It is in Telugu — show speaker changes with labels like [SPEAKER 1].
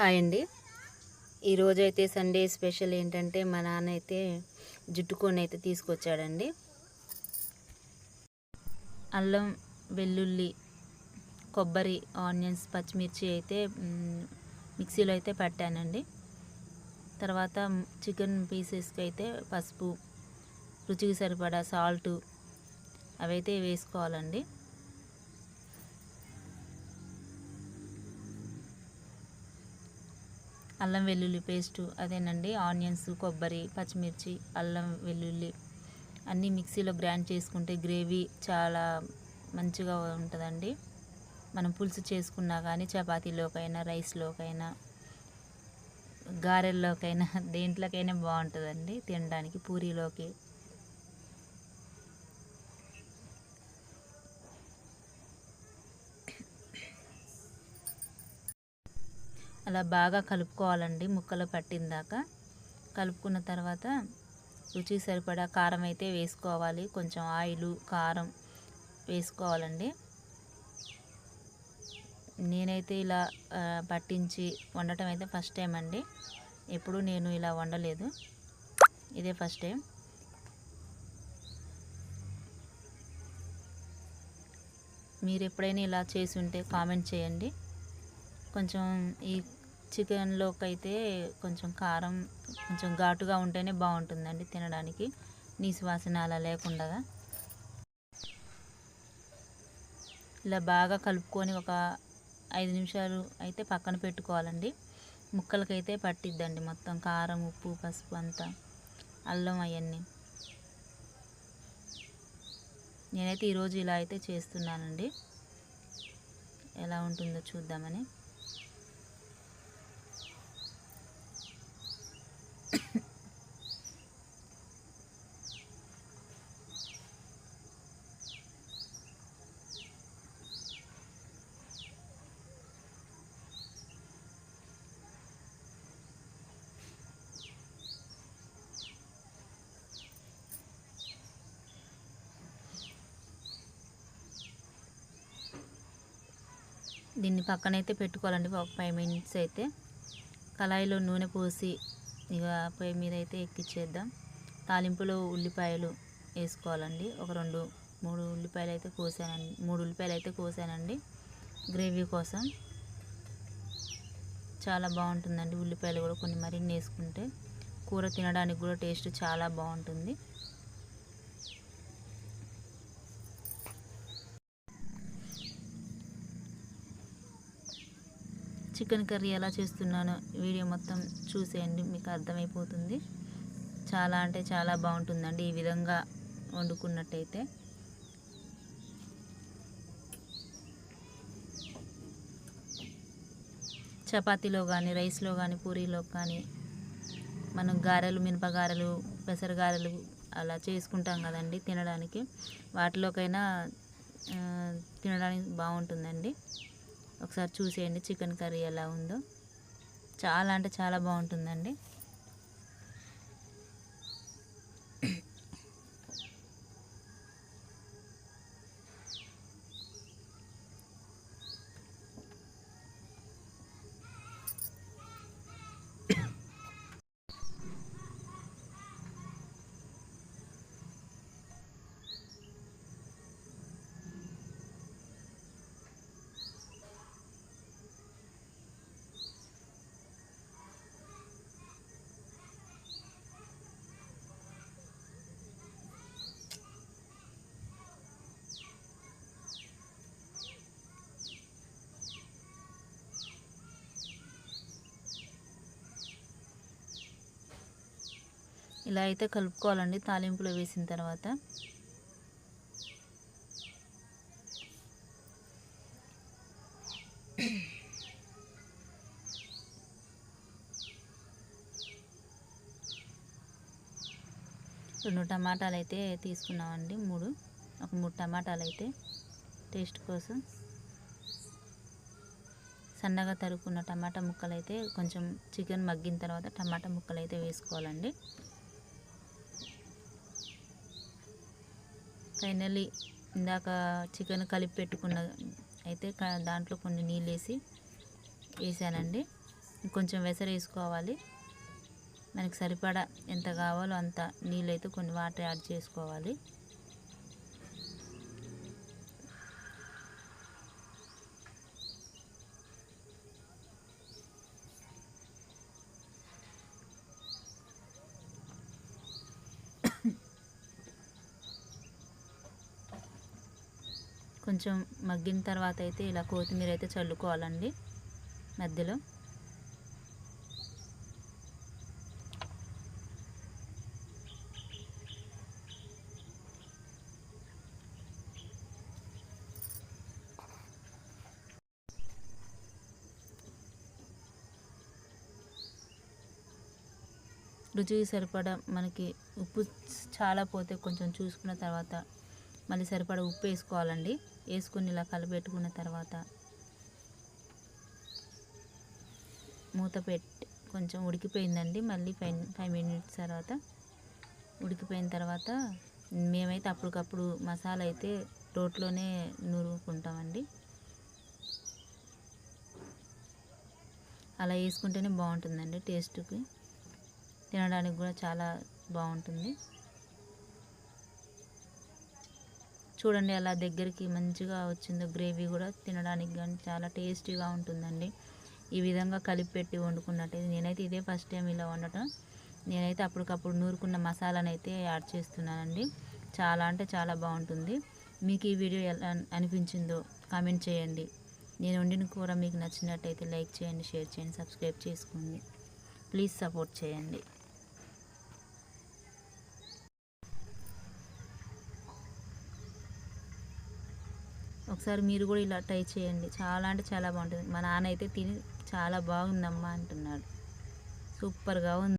[SPEAKER 1] హాయ్ అండి. ఈరోజు అయితే సండే స్పెషల్ ఏంటంటే మా నాన్న అయితే జుట్టుకొని అయితే తీసుకొచ్చాడండి. అల్లం వెల్లుల్లి కొబ్బరి ఆనియన్స్ పచ్చిమిర్చి అయితే మిక్సీలో అయితే పట్టానండి. తర్వాత చికెన్ పీసెస్కి అయితే పసుపు రుచికి సరిపడా సాల్టు అవైతే వేసుకోవాలండి. అల్లం వెల్లుల్లి పేస్టు అదేనండి ఆనియన్స్ కొబ్బరి పచ్చిమిర్చి అల్లం వెల్లుల్లి అన్నీ మిక్సీలో గ్రైండ్ చేసుకుంటే గ్రేవీ చాలా మంచిగా ఉంటుందండి. మనం పులుసు చేసుకున్నా కానీ చపాతీలోకైనా రైస్లోకైనా గారెల్లోకైనా దేంట్లోకైనా బాగుంటుందండి తినడానికి పూరీలోకి. అలా బాగా కలుపుకోవాలండి ముక్కలు పట్టిందాక కలుపుకున్న తర్వాత రుచి సరిపడా కారం అయితే వేసుకోవాలి. కొంచెం ఆయిల్ కారం వేసుకోవాలండి. నేనైతే ఇలా పట్టించి వండటం అయితే ఫస్ట్ టైం అండి. ఎప్పుడు నేను ఇలా వండలేదు. ఇదే ఫస్ట్ టైం. మీరు ఎప్పుడైనా ఇలా చేసి ఉంటే కామెంట్ చేయండి. కొంచెం ఈ చికెన్లోకి అయితే కొంచెం కారం కొంచెం ఘాటుగా ఉంటేనే బాగుంటుందండి తినడానికి. నీసు వాసన అలా లేకుండా. ఇలా బాగా కలుపుకొని ఒక ఐదు నిమిషాలు అయితే పక్కన పెట్టుకోవాలండి. ముక్కలకైతే పట్టిద్దండి మొత్తం కారం ఉప్పు పసుపు అంతా అల్లం అవన్నీ. నేనైతే ఈరోజు ఇలా అయితే చేస్తున్నానండి. ఎలా ఉంటుందో చూద్దామని. దీన్ని పక్కనైతే పెట్టుకోవాలండి ఒక ఫైవ్ మినిట్స్ అయితే. కళాయిలో నూనె పోసి ఇక పొయ్యి మీద అయితే ఎక్కిచ్చేద్దాం. తాలింపులో ఉల్లిపాయలు వేసుకోవాలండి. ఒక రెండు మూడు ఉల్లిపాయలు అయితే కోసానండి మూడు ఉల్లిపాయలు అయితే కోసానండి గ్రేవీ కోసం. చాలా బాగుంటుందండి ఉల్లిపాయలు కూడా కొన్ని మరిన్ని వేసుకుంటే. కూర తినడానికి కూడా టేస్ట్ చాలా బాగుంటుంది. చికెన్ కర్రీ ఎలా చేస్తున్నానో వీడియో మొత్తం చూసేయండి మీకు అర్థమైపోతుంది. చాలా అంటే చాలా బాగుంటుందండి ఈ విధంగా వండుకున్నట్టయితే. చపాతీలో కానీ రైస్లో కానీ పూరీలో కానీ మనం గారెలు మినపగారెలు పెసరగారెలు పెసర గారెలు అలా చేసుకుంటాం కదండి తినడానికి. వాటిలోకైనా తినడానికి బాగుంటుందండి. ఒకసారి చూసేయండి చికెన్ కర్రీ ఎలా ఉందో. చాలా అంటే చాలా బాగుంటుందండి. ఇలా అయితే కలుపుకోవాలండి తాలింపులో వేసిన తర్వాత. రెండు టమాటాలు అయితే తీసుకున్నామండి మూడు ఒక మూడు టమాటాలు అయితే టేస్ట్ కోసం. సన్నగా తరుక్కున్న టమాటా ముక్కలు అయితే కొంచెం చికెన్ మగ్గిన తర్వాత టమాటా ముక్కలు అయితే వేసుకోవాలండి. ఫైనల్లీ ఇందాక చికెన్ కలిపి పెట్టుకున్న అయితే దాంట్లో కొన్ని నీళ్ళు వేసి వేసానండి. కొంచెం వెసరు వేసుకోవాలి. మనకి సరిపడా ఎంత కావాలో అంత నీళ్ళైతే కొన్ని వాటర్ యాడ్ చేసుకోవాలి. కొంచెం మగ్గిన తర్వాత అయితే ఇలా కొత్తిమీర అయితే చల్లుకోవాలండి మధ్యలో. రుచికి సరిపడా మనకి ఉప్పు చాలా పోతే కొంచెం చూసుకున్న తర్వాత మళ్ళీ సరిపడా ఉప్పు వేసుకోవాలండి. వేసుకుని ఇలా కలిపెట్టుకున్న తర్వాత మూత పెట్టి కొంచెం ఉడికిపోయిందండి. మళ్ళీ ఫైవ్ ఫైవ్ మినిట్స్ తర్వాత ఉడికిపోయిన తర్వాత మేమైతే అప్పటికప్పుడు మసాలా అయితే రోట్లోనే నూరుకుంటామండి. అలా వేసుకుంటేనే బాగుంటుందండి టేస్ట్కి. తినడానికి కూడా చాలా బాగుంటుంది. చూడండి అలా దగ్గరికి మంచిగా వచ్చిందో గ్రేవీ కూడా తినడానికి కానీ చాలా టేస్టీగా ఉంటుందండి. ఈ విధంగా కలిపి పెట్టి వండుకున్నట్టయితే నేనైతే ఇదే ఫస్ట్ టైం ఇలా వండటం. నేనైతే అప్పటికప్పుడు నూరుకున్న మసాలాను అయితే యాడ్ చేస్తున్నానండి. చాలా అంటే చాలా బాగుంటుంది. మీకు ఈ వీడియో ఎలా అనిపించిందో కామెంట్ చేయండి. నేను వండిన కూర మీకు నచ్చినట్టయితే లైక్ చేయండి షేర్ చేయండి సబ్స్క్రైబ్ చేసుకోండి. ప్లీజ్ సపోర్ట్ చేయండి. ఒకసారి మీరు కూడా ఇలా ట్రై చేయండి. చాలా అంటే చాలా బాగుంటుంది. మా నాన్న అయితే తిని చాలా బాగుందమ్మా అంటున్నాడు. సూపర్గా ఉంది.